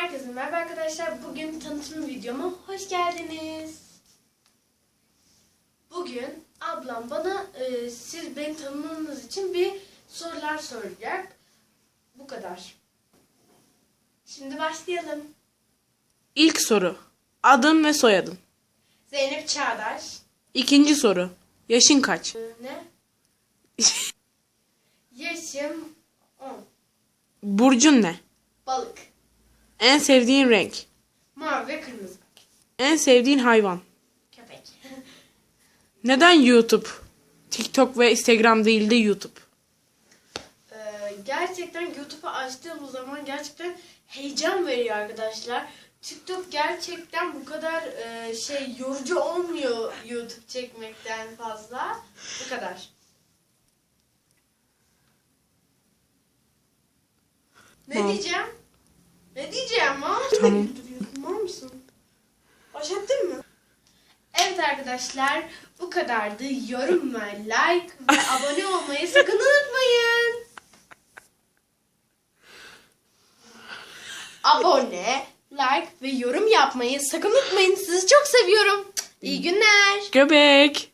Herkese merhaba arkadaşlar. Bugün tanıtım videoma hoş geldiniz. Bugün ablam bana e, siz beni tanımanız için bir sorular soracak. Bu kadar. Şimdi başlayalım. İlk soru. Adın ve soyadın. Zeynep Çağdaş. İkinci soru. Yaşın kaç? E, ne? Yaşım 10. Burcun ne? Balık. En sevdiğin renk. Mavi ve kırmızı. En sevdiğin hayvan. Köpek. Neden YouTube? TikTok ve Instagram değil de YouTube. Ee, gerçekten YouTube'u açtığım zaman gerçekten heyecan veriyor arkadaşlar. TikTok gerçekten bu kadar e, şey yorucu olmuyor YouTube çekmekten fazla. Bu kadar. Ne diyeceğim? Ne diyeceğim? Aa, Tamam. Var mısın? Başlattın mı? Evet arkadaşlar bu kadardı. Yorum ve like ve abone olmayı sakın unutmayın. Abone, like ve yorum yapmayı sakın unutmayın. Sizi çok seviyorum. İyi günler. Göbek.